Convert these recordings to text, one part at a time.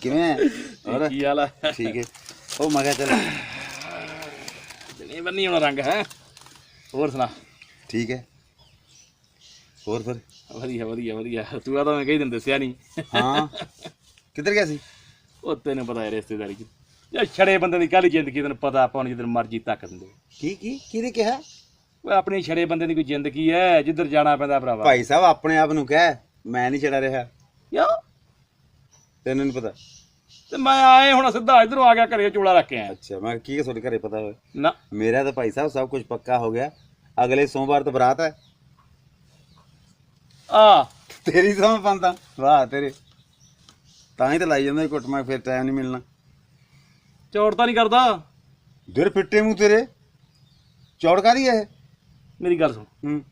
ਕਿਵੇਂ ਹੈ? ਹੋਰ? ਕੀ ਹਾਲ ਹੈ ਠੀਕ ਹੈ। ਉਹ ਮੈਂ ਕਿਹਾ ਚੱਲ ਨਹੀਂ ਬੰਨੀ ਹੁਣ ਰੰਗ ਹੈ? ਹੋਰ ਸੁਣਾ? ਠੀਕ ਹੈ। ਹੋਰ ਫਿਰ? ਵਧੀਆ ਵਧੀਆ ਵਧੀਆ। ਤੂੰ ਆ ਤਾਂ ਮੈਂ ਕਹੀ ਦਿਨ ਦੱਸਿਆ ਨਹੀਂ ਹਾਂ। ਕਿੱਧਰ ਗਿਆ ਸੀ? ਉਹ ਤੈਨੂੰ ਪਤਾ ਹੈ ਰਿਸ਼ਤੇਦਾਰੀ ਚ। ਯਾ ਛੜੇ ਬੰਦੇ ਦੀ ਕਾਹਲੀ ਜ਼ਿੰਦਗੀ ਤੈਨੂੰ ਪਤਾ ਆਪਾਂ ਨੂੰ ਜਦੋਂ ਮਰਜ਼ੀ ਤੱਕ ਦਿੰਦੇ। ਕੀ ਕੀ ਕਿਹਨੇ ਕਿਹਾ? ਓਏ ਆਪਣੀ ਛੜੇ ਬੰਦੇ ਦੀ ਕੋਈ ਜ਼ਿੰਦਗੀ ਹੈ ਜਿੱਧਰ ਜਾਣਾ ਪੈਂਦਾ ਭਰਾਵਾ। ਭਾਈ ਸਾਹਿਬ ਆਪਣੇ ਆਪ ਨੂੰ ਕਹਿ। ਮੈਂ ਨਹੀਂ ਛੜਾ ਰਿਹਾ। ਯਾ ਤੈਨੂੰ ਨਹੀਂ ਪਤਾ? ਤੇ ਮੈਂ ਆਏ ਹੁਣ ਸਿੱਧਾ ਇਧਰੋਂ ਆ ਗਿਆ ਘਰੇ ਚੋਲਾ ਰੱਖ ਕੇ ਆਇਆ। ਅੱਛਾ ਮੈਂ ਕੀ ਤੁਹਾਡੇ ਘਰੇ ਪਤਾ ਹੋਵੇ ਨਾ। ਮੇਰਾ ਤਾਂ ਭਾਈ ਸਾਹਿਬ ਸਭ ਕੁਝ ਪੱਕਾ ਹੋ ਗਿਆ। ਅਗਲੇ ਸੋਮਵਾਰ ਤੋਂ ਬਰਾਤ ਹੈ। ਆ ਤੇਰੀ ਸਮਝ ਪੰਦਾ। ਵਾਹ ਤੇਰੇ। ਤਾਂ ਹੀ ਤਾਂ ਲਾਈ ਜਾਂਦਾ ਕੁੱਟ ਮੈਂ ਫਿਰ ਟਾਈਮ ਨਹੀਂ ਮਿਲਣਾ। ਚੌੜ ਤਾਂ ਨਹੀਂ ਕਰਦਾ। ਦਰ ਫਿੱਟੇ ਮੂੰਹ ਤੇਰੇ। ਚੌੜ ਕਾਦੀ ਹੈ ਮੇਰੀ ਗੱਲ ਸੁਣ। ਹੂੰ।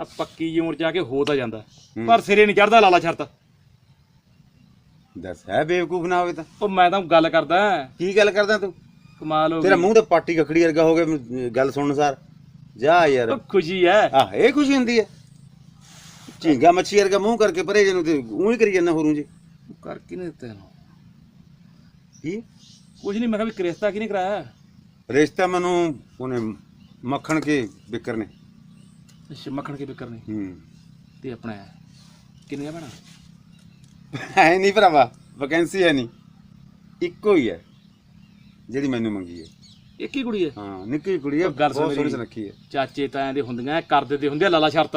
ਆ ਪੱਕੀ ਜੀ ਉਮਰ ਚ ਆ ਕੇ ਹੋ ਤਾਂ ਜਾਂਦਾ। ਪਰ ਸਿਰੇ ਨਹੀਂ ਚੜਦਾ ਲਾਲਾ ਸ਼ਰਤ। ਦੱਸ ਹੈ ਬੇਵਕੂਫ ਨਾ ਹੋਵੇ ਤਾਂ। ਉਹ ਮੈਂ ਤਾਂ ਗੱਲ ਕਰਦਾ। ਕੀ ਗੱਲ ਕਰਦਾ ਤੂੰ? ਕਮਾਲ ਹੋ ਤੇਰਾ ਗਈ। ਮੂੰਹ ਤੇ ਪਾਟੀ ਕਖੜੀ ਵਰਗਾ ਹੋ ਗਿਆ ਗੱਲ ਸੁਣਨ ਸਾਰ। ਜਾ ਯਾਰ। ਉਹ ਖੁਸ਼ੀ ਹੈ। ਆਹ ਇਹ ਖੁਸ਼ੀ ਹੁੰਦੀ ਹੈ। ਝੀਂਗਾ ਮੱਛੀ ਵਰਗਾ ਮੂੰਹ ਕਰਕੇ ਪਰੇ ਜਿਹਨੂੰ ਤੇ ਉਹੀ ਕਰੀ ਜਾਂਦਾ ਹੋਰੂ ਜੀ। ਕਰ ਕਿਨੇ ਦਿੱਤਾ ਇਹਨੂੰ? ਕੀ? ਕੁਝ ਨਹੀਂ ਮੈਂ ਕਿਹਾ ਵੀ ਕ੍ਰਿਸਤਾ ਕਿਨੇ ਕਰਾਇਆ? ਰਿਸ਼ਤਾ ਮੈਨੂੰ ਉਹਨੇ ਮੱਖਣ ਕੇ ਬਿਕਰ ਨੇ। ਅੱਛਾ ਮੱਖਣ ਕੇ ਬਿਕਰ ਨੇ। ਹੂੰ। ਤੇ ਆਪਣਾ ਕਿੰਨੀਆਂ ਬਣਾ? ਹੈ ਨਹੀਂ ਭਰਾਵਾ ਵੈਕੈਂਸੀ ਹੈ ਨਹੀਂ। ਇੱਕੋ ਹੀ ਹੈ ਜਿਹੜੀ ਮੈਨੂੰ ਮੰਗੀ ਹੈ। ਇੱਕ ਹੀ ਕੁੜੀ ਹੈ? ਹਾਂ ਨਿੱਕੀ ਕੁੜੀ ਹੈ ਉਹ ਗੱਲ ਸੁਣ ਸੋਹਣੀ ਮੇਰੀ। ਸੁਨੱਖੀ ਹੈ। ਚਾਚੇ ਤਾਇਆਂ ਦੇ ਹੁੰਦੀਆਂ ਕਰਦੇ ਦੇ ਹੁੰਦੇ ਆ ਲਾਲਾ ਸ਼ਰਤ।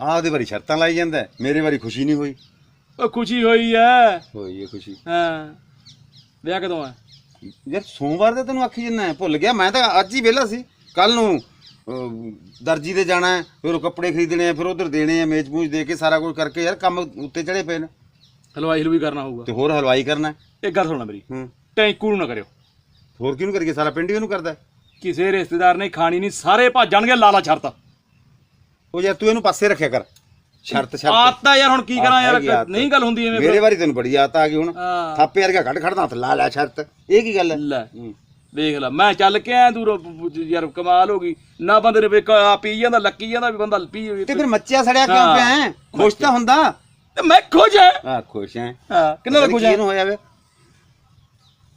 ਆਹ ਉਹਦੇ ਵਾਰੀ ਸ਼ਰਤਾਂ ਲਾਈ ਜਾਂਦਾ ਹੈ, ਮੇਰੇ ਵਾਰੀ ਖੁਸ਼ੀ ਨਹੀਂ ਹੋਈ। ਉਹ ਖੁਸ਼ੀ ਹੋਈ ਹੈ। ਹੋਈ ਹੈ ਖੁਸ਼ੀ। ਹਾਂ। ਵਿਆਹ ਕਦੋਂ ਹੈ? ਯਾਰ ਸੋਮਵਾਰ ਦਾ ਤੈਨੂੰ ਆਖੀ ਜੰਨਾ ਭੁੱਲ ਗਿਆ ਮੈਂ ਤਾਂ ਅੱਜ ਹੀ ਵਿਹਲਾ ਸੀ ਕੱਲ ਨੂੰ ਦਰਜੀ ਦੇ ਜਾਣਾ ਹੈ, ਫਿਰ ਉਹ ਕੱਪੜੇ ਖਰੀਦਣੇ ਆ ਫਿਰ ਉਧਰ ਦੇਣੇ ਆ ਮੇਜ਼ ਮੂਜ ਦੇ ਕੇ ਸਾਰਾ ਕੁਝ ਕਰਕੇ ਯਾਰ ਕੰਮ ਉੱਤੇ ਚੜੇ ਪਏ ਨੇ। ਹਲਵਾਈ ਹਲੂਈ ਕਰਨਾ ਹੋਊਗਾ। ਤੇ ਹੋਰ ਹਲਵਾਈ ਕਰਨਾ ਹੈ। ਇੱਕ ਗੱਲ ਸੁਣਨਾ ਮੇਰੀ। ਹੂੰ। ਟੈਂਕੂ ਨੂੰ ਨਾ ਕਰਿਓ। ਹੋਰ ਕਿਹਨੂੰ ਕਰੀਏ? ਸਾਰਾ ਪਿੰਡ ਹੀ ਉਹਨੂੰ ਕਰਦਾ ਹੈ। ਕਿਸੇ ਰਿਸ਼ਤੇਦਾਰ ਨੇ ਖਾਣੀ ਨਹੀਂ ਸਾਰੇ ਭੱਜਣਗੇ ਲਾਲਾ ਸ਼ਰਤ। ਉਹ ਯਾਰ ਤੂੰ ਇਹਨੂੰ ਪਾਸੇ ਰੱਖਿਆ ਕਰ। ਸ਼ਰਤ ਸ਼ਰਤ। ਆਤਾ ਯਾਰ ਹੁਣ ਕੀ ਕਰਾਂ ਹੈਗੀ ਯਾਰ ਆਦਤ। ਨਹੀਂ ਗੱਲ ਹੁੰਦੀ ਐਵੇਂ ਮੇਰੇ ਵਾਰੀ ਤੈਨੂੰ ਬੜੀ ਆਦਤ ਆ ਗਈ ਹੁਣ। ਹਾਂ। ਥਾਪੇ ਵਰਗਾ ਕੱਢ ਖੜਦਾ ਹੱਥ ਲਾ ਲੈ ਸ਼ਰਤ। ਇਹ ਕੀ ਗੱਲ ਹੈ? ਲੈ। ਹੂੰ। ਵੇਖ ਲੈ ਮੈਂ ਚੱਲ ਕੇ ਆਇਆ ਦੂਰੋਂ ਯਾਰ ਕਮਾਲ ਹੋ ਗਈ। ਨਾ ਬੰਦੇ ਨੇ ਵੇਖ ਆ ਪੀ ਜਾਂਦਾ ਲੱਕੀ ਜਾਂਦਾ ਵੀ ਬੰਦਾ ਪੀ ਤੇ ਫਿਰ ਮੱਚਿਆ ਸੜਿਆ ਕਿਉਂ। ਪਿਆ ਹੈ? ਖੁਸ਼ ਤਾਂ ਹੁੰਦਾ। ਤੇ ਮੈਂ ਖੁਸ਼ ਹਾਂ। ਆ ਖੁਸ਼ ਹੈ। ਹਾਂ ਕਿੰਨਾ ਦਾ ਖੁਸ਼ ਕਿਹਨੂੰ ਹੋਇਆ ਵੇ।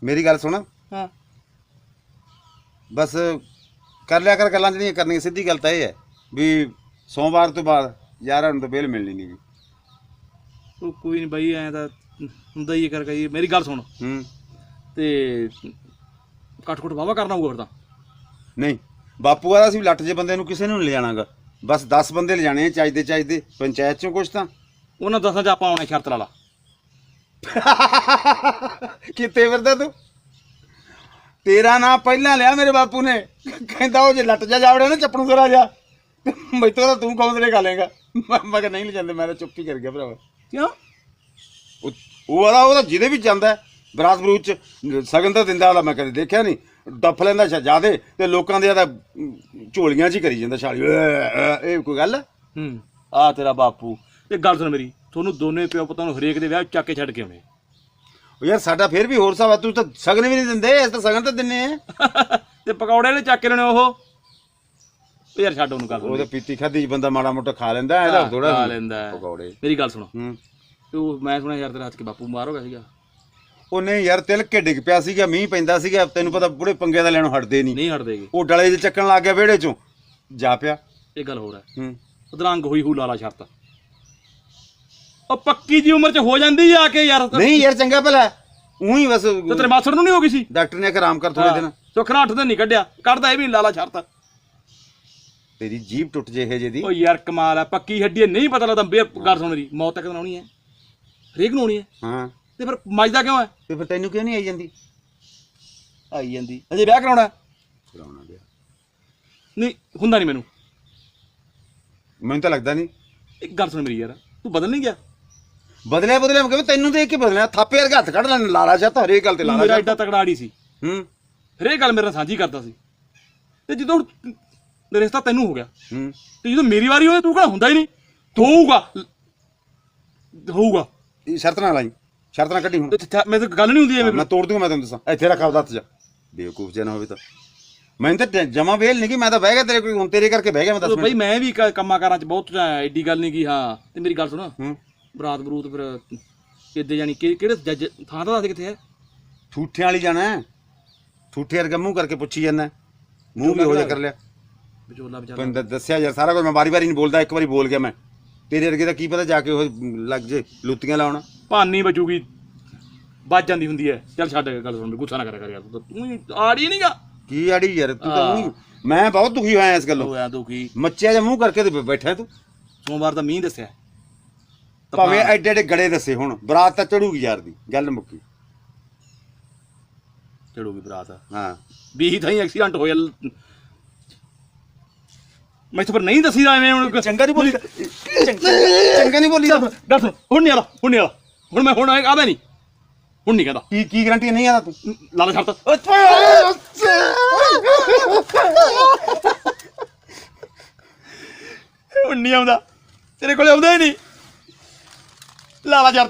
ਮੇਰੀ ਗੱਲ ਸੁਣ। ਹਾਂ। ਬਸ ਕਰ ਲਿਆ ਕਰ ਗੱਲਾਂ ਜਿਹੜੀਆਂ ਕਰਨੀਆਂ ਸਿੱਧੀ ਗੱਲ ਤਾਂ ਇਹ ਹੈ ਵੀ ਸੋਮਵਾਰ ਤੋਂ ਬਾਅਦ ਯਾਰਾਂ ਨੂੰ ਤਾਂ ਬੇਲ ਮਿਲਣੀ ਨਹੀਂ ਗੀ। ਉਹ ਕੋਈ ਨਹੀਂ ਬਾਈ ਐ ਤਾਂ ਹੁੰਦਾ ਹੀ ਹੈ ਕਰ ਗਈ ਮੇਰੀ ਗੱਲ ਸੁਣ। ਹੂੰ। ਤੇ ਕੱਟ ਕੁੱਟ ਵਾਵਾ ਕਰਨਾ ਹੋਊਗਾ ਫਿਰ ਤਾਂ। ਨਹੀਂ ਬਾਪੂ ਆਦਾ ਸੀ ਲੱਟ ਜੇ ਬੰਦੇ ਨੂੰ ਕਿਸੇ ਨੂੰ ਨਹੀਂ ਲਿਜਾਣਾਗਾ ਬਸ 10 ਬੰਦੇ ਲਿਜਾਣੇ ਆ ਚਾਹੀਦੇ ਚਾਹੀਦੇ। ਪੰਚਾਇਤ ਚੋਂ ਕੁਛ ਤਾਂ। ਉਹਨਾਂ ਦਸਾਂ ਚ ਆਪਾਂ ਆਉਣਾ ਸ਼ਰਤ ਲਾ ਲਾ। ਕਿੱਥੇ ਫਿਰਦਾ ਤੂੰ? ਤੇਰਾ ਨਾਂ ਪਹਿਲਾਂ ਲਿਆ ਮੇਰੇ ਬਾਪੂ ਨੇ। ਕਹਿੰਦਾ ਉਹ ਜੇ ਲੱਟ ਜਾ ਜਾਵੜੇ ਨਾ ਚੱਪਣੂ ਜ਼ਰਾ ਜਾ। ਮੈਥੋਂ ਤਾਂ ਤੂੰ ਕੌਂਸਲੇ ਖਾ ਲੇਗਾ ਮੈਂ ਕਿਹਾ ਨਹੀਂ ਲਿਜਾਂਦੇ ਮੈਂ ਤਾਂ ਚੁੱਪ ਹੀ ਕਰ ਗਿਆ ਭਰਾਵਾ। ਕਿਉਂ? ਉਹ ਉਹ ਆਦਾ ਉਹ ਤਾਂ ਜਿਹਦੇ ਵੀ ਜਾਂਦਾ। ਬਰਾਤ ਬਰੂਤ ਚ ਸਗਨ ਤਾਂ ਦਿੰਦਾ ਵਾਲਾ ਮੈਂ ਕਦੇ ਦੇਖਿਆ ਨਹੀਂ। ਡੱਫ ਲੈਂਦਾ ਜਿਆਦੇ ਤੇ ਲੋਕਾਂ ਦੇ ਤਾਂ ਝੋਲੀਆਂ 'ਚ ਹੀ ਕਰੀ ਜਾਂਦਾ ਛਾਲੀ। ਇਹ ਕੋਈ ਗੱਲ ਹੈ? ਆ ਤੇਰਾ ਬਾਪੂ। ਇਹ ਗੱਲ ਸੁਣ ਮੇਰੀ ਤੁਹਾਨੂੰ ਦੋਨੇ ਪਿਓ ਪੁੱਤਾਂ ਨੂੰ ਹਰੇਕ ਦੇ ਵਿਆਹ 'ਚ ਚੱਕ ਕੇ ਛੱਡ ਕੇ ਆਉਣੇ। ਉਹ ਯਾਰ ਸਾਡਾ ਫੇਰ ਵੀ ਹੋਰ ਹਿਸਾਬ ਆ ਤੂੰ ਤਾਂ ਸਗਨ ਵੀ ਨਹੀਂ ਦਿੰਦੇ ਅਸੀਂ ਤਾਂ ਸਗਨ ਤਾਂ ਦਿੰਨੇ ਆ। ਤੇ ਪਕੌੜੇ ਨੇ ਚੱਕ ਕੇ ਲੈਣੇ ਉਹ। ਉਹ ਯਾਰ ਛੱਡ ਉਹਨੂੰ ਗੱਲ ਉਹ ਤਾਂ ਪੀਤੀ ਖਾਦੀ ਬੰਦਾ ਮਾੜਾ ਮੋਟਾ ਖਾ ਲੈਂਦਾ ਇਹਦਾ ਥੋੜਾ ਖਾ ਲੈਂਦਾ। ਪਕੌੜੇ। ਮੇਰੀ ਗੱਲ ਸੁਣ। ਹੂੰ। ਤੂੰ ਮੈਂ ਸੁਣਿਆ ਯਾਰ ਤੇਰੇ ਹੱਥ ਕੇ ਬਾਪੂ ਮਾਰ ਹੋ ਗਿਆ ਸੀਗਾ। ਉਹ ਨਹੀਂ ਯਾਰ ਤਿਲਕ ਕੇ ਡਿੱਗ ਪਿਆ ਸੀਗਾ ਮੀਂਹ ਪੈਂਦਾ ਸੀਗਾ ਤੈਨੂੰ ਪਤਾ ਬੁੜੇ ਪੰਗੇ ਦਾ ਲੈਣੋਂ ਹਟਦੇ ਨਹੀਂ। ਨਹੀਂ ਹਟਦੇਗੇ ਉਹ ਡਲੇ 'ਚ ਚੱਕਣ ਲੱਗ ਗਿਆ ਵਿਹੜੇ 'ਚੋਂ ਜਾ ਪਿਆ। ਇਹ ਗੱਲ ਹੋਰ ਹੈ। ਹੂੰ। ਉਦਰੰਗ ਹੋਈ ਹੂ ਲਾਲਾ ਸ਼ਰਤ ਉਹ ਪੱਕੀ ਜੀ ਉਮਰ 'ਚ ਹੋ ਜਾਂਦੀ ਆ ਕੇ ਯਾਰ। ਤੇ ਨਹੀਂ ਯਾਰ ਚੰਗਾ ਭਲਾ। ਉਹੀ ਬਸ ਤੇਰੇ ਮਾਸੜ ਨੂੰ ਨਹੀਂ ਹੋ ਗਈ ਸੀ? ਡਾਕਟਰ ਨੇ ਆਰਾਮ ਕਰ ਥੋੜੇ ਦਿਨ। ਸੁਖਣਾ ਅੱਠ ਦਿਨ ਨਹੀਂ ਕੱਢਿਆ। ਕੱਢਦਾ ਇਹ ਵੀ ਲਾਲਾ ਸ਼ਰਤ ਤੇਰੀ ਜੀਭ ਟੁੱਟ ਜੇ ਇਹ ਜਿਹਦੀ ਉਹ ਯਾਰ ਕਮਾਲ ਆ ਪੱਕੀ ਹੱਡੀ ਹੈ, ਨਹੀਂ ਪਤਾ ਲੱਗਦਾ। ਬੇ ਗੱਲ ਸੁਣ ਮੇਰੀ। ਮੌਤ ਤੱਕ ਤਾਂ ਆਉਣੀ ਹੈ। ਹਰੇਕ ਨੂੰ ਹੈ। ਹਾਂ। ਤੇ ਫਿਰ ਮੱਜਦਾ ਕਿਉਂ ਹੈ? ਤੇ ਫਿਰ ਤੈਨੂੰ ਕਿਉਂ ਨਹੀਂ ਆਈ ਜਾਂਦੀ? ਆਈ ਜਾਂਦੀ। ਅਜੇ ਵਿਆਹ ਕਰਾਉਣਾ ਹੈ? ਕਰਾਉਣਾ ਗਿਆ ਨਹੀਂ ਹੁੰਦਾ ਨਹੀਂ ਮੈਨੂੰ। ਮੈਨੂੰ ਤਾਂ ਲੱਗਦਾ ਨਹੀਂ। ਇੱਕ ਗੱਲ ਸੁਣ ਮੇਰੀ ਯਾਰ ਤੂੰ ਬਦਲ ਨਹੀਂ ਗਿਆ? ਬਦਲਿਆ ਬਦਲਿਆ ਮੈਂ ਕਹਿੰਦਾ ਤੈਨੂੰ ਦੇਖ ਕੇ ਬਦਲਿਆ? ਥਾਪੇ ਵਰਗਾ ਹੱਥ ਕੱਢ ਲੈਣ ਲਾਲਾ ਚਾਹ ਤਾਂ ਹਰੇਕ ਗੱਲ ਤੇ ਤੂੰ ਲਾਲਾ ਮੇਰਾ ਐਡਾ ਤਕੜਾ ਆੜੀ ਸੀ। ਹੂੰ। ਹਰੇਕ ਗੱਲ ਮੇਰੇ ਨਾਲ ਸਾਂਝੀ ਕਰਦਾ ਸੀ। ਤੇ ਜਦੋਂ ਹੁਣ ਰਿਸ਼ਤਾ ਤੈਨੂੰ ਹੋ ਗਿਆ ਹੂੰ। ਤੇ ਜਦੋਂ ਮੇਰੀ ਵਾਰੀ ਹੋਏ ਤੂੰ ਕਿਹੜਾ ਹੁੰਦਾ ਹੀ ਨਹੀਂ। ਹੋਊਗਾ। ਹੋਊਗਾ। ਇਹ ਸ਼ਰਤ ਨਾ ਲਾਈ ਸ਼ਰਤ ਨਾ ਕੱਢੀ ਹੁਣ। ਤੇ ਥ- ਮੇਰੇ ਤੋਂ ਗੱਲ ਨਹੀਂ ਹੁੰਦੀ ਐਵੇਂ ਮੈਂ ਤੋੜ ਦੂੰਗਾ ਮੈਂ ਤੈਨੂੰ ਦੱਸਾਂ। ਇੱਥੇ ਰੱਖ ਆਪਦਾ ਹੱਥ ਜਾ। ਬੇਵਕੂਫ ਜਿਹਾ ਨਾ ਹੋਵੇ ਤਾਂ। ਮੈਨੂੰ ਤਾਂ ਟ- ਜਮਾ ਵੇਲ ਨਹੀਂ ਕਿ ਮੈਂ ਤਾਂ ਬਹਿ ਗਿਆ ਤੇਰੇ ਕੋਈ ਹੁਣ ਤੇਰੇ ਕਰਕੇ ਬਹਿ ਗਿਆ ਮੈਂ 10 ਉਦੋਂ ਮਿੰਟ। ਬਈ ਮੈਂ ਵੀ ਕ- ਕੰਮਾਂ ਕਾਰਾਂ 'ਚ ਬਹੁਤ ਐਡੀ ਗੱਲ ਨਹੀਂ ਕੀ ਹਾਂ। ਤੇ ਮੇਰੀ ਗੱਲ ਸੁਣ। ਹੂੰ। ਬਰਾਤ ਬਰੂਤ ਫਿਰ ਕਿੱਦੇ ਜਾਨੀ ਕਿ- ਕਿਹੜੇ ਜੱਜ ਥਾਂ ਤਾਂ ਦੱਸ ਕਿੱਥੇ ਹੈ? ਠੂਠਿਆਂ ਵਾਲੀ ਜਾਣਾ ਹੈ। ਠੂਠੇ ਵਰਗਾ ਮੂੰਹ ਕਰਕੇ ਪੁੱਛੀ ਜਾਂਦਾ ਮੂੰਹ ਵੀ ਹੋ ਜਾ ਕਰ ਲਿਆ। ਵਿਚੋਲਾ ਵਿਚਾਰਾ। ਤੈਨੂੰ ਦ- ਦੱਸਿਆ ਯਾਰ ਸਾਰਾ ਕੁਝ ਮੈਂ ਵਾਰੀ ਵਾਰੀ ਨਹੀਂ ਬੋਲਦਾ ਇੱਕ ਵਾਰੀ ਬੋਲ ਗਿਆ ਮੈਂ। ਤੇਰੇ ਵਰਗੇ ਦਾ ਕੀ ਪਤਾ ਜਾ ਕੇ ਉਹ ਲੱਗ ਜੇ ਲੁੱਤੀਆਂ ਲਾਉਣਾ। ਭਾਨੀ ਬਚੂਗੀ ਵੱਜ ਜਾਂਦੀ ਹੁੰਦੀ ਹੈ। ਚੱਲ ਛੱਡ ਗੱਲ ਸੁਣ ਗੁੱਸਾ ਨਾ ਕਰਿਆ ਕਰ ਯਾਰ। ਤੂੰ ਤਾਂ- ਤੂੰ ਹੀ ਆੜੀ ਨਹੀਂਗਾ ਕੀ ਆੜੀ ਯਾਰ ਤੂੰ ਤਾਂ ਊਂ ਹੀ- ਮੈਂ ਬਹੁਤ ਦੁਖੀ ਹੋਇਆ ਇਸ ਗੱਲੋਂ। ਹੋਇਆ ਦੁਖੀ। ਮੱਚਿਆ ਜਿਹਾ ਮੂੰਹ ਕਰਕੇ ਤੇ ਬ- ਬੈਠਾ ਤੂੰ। ਸੋਮਵਾਰ ਦਾ ਮੀਂਹ ਦੱਸਿਆ। ਭਾਵੇਂ ਐਡੇ ਐਡੇ ਗੜੇ ਦੱਸੇ ਹੁਣ ਬਰਾਤ ਤਾਂ ਚੜੂਗੀ ਯਾਰ ਦੀ ਗੱਲ ਮੁੱਕੀ। ਚੜੂਗੀ ਬਰਾਤ। ਹਾਂ। ਵੀਹ ਥਾਈ ਐਕਸੀਡੈਂਟ ਹੋਇਆ। ਮੈਂ ਤਾਂ ਪਰ ਨਹੀਂ ਦੱਸੀਦਾ ਐਵੇਂ ਹੁਣ। ਚੰਗਾ ਨਹੀਂ ਬੋਲੀ ਚੰਗਾ ਨਹੀਂ ਬੋਲੀ ਦੱਸ ਹੁਣ ਨਹੀਂ ਆਲਾ ਹੁਣ ਨਹੀਂ ਆਲਾ। ਹੁਣ ਮੈਂ ਹੁਣ ਆਦਾ ਨਹੀਂ। ਹੁਣ ਨਹੀਂ ਕਹਿੰਦਾ। ਕੀ ਕੀ ਗਰੰਟੀ ਨਹੀਂ ਆਦਾ ਤੂੰ? ਲਾਲਾ ਛੱਡ ਹੁਣ ਨਹੀਂ ਆਉਂਦਾ। ਤੇਰੇ ਕੋਲੇ ਆਉਂਦਾ ਹੀ ਨਹੀਂ। ਲਾਲਾ ਛੱਡ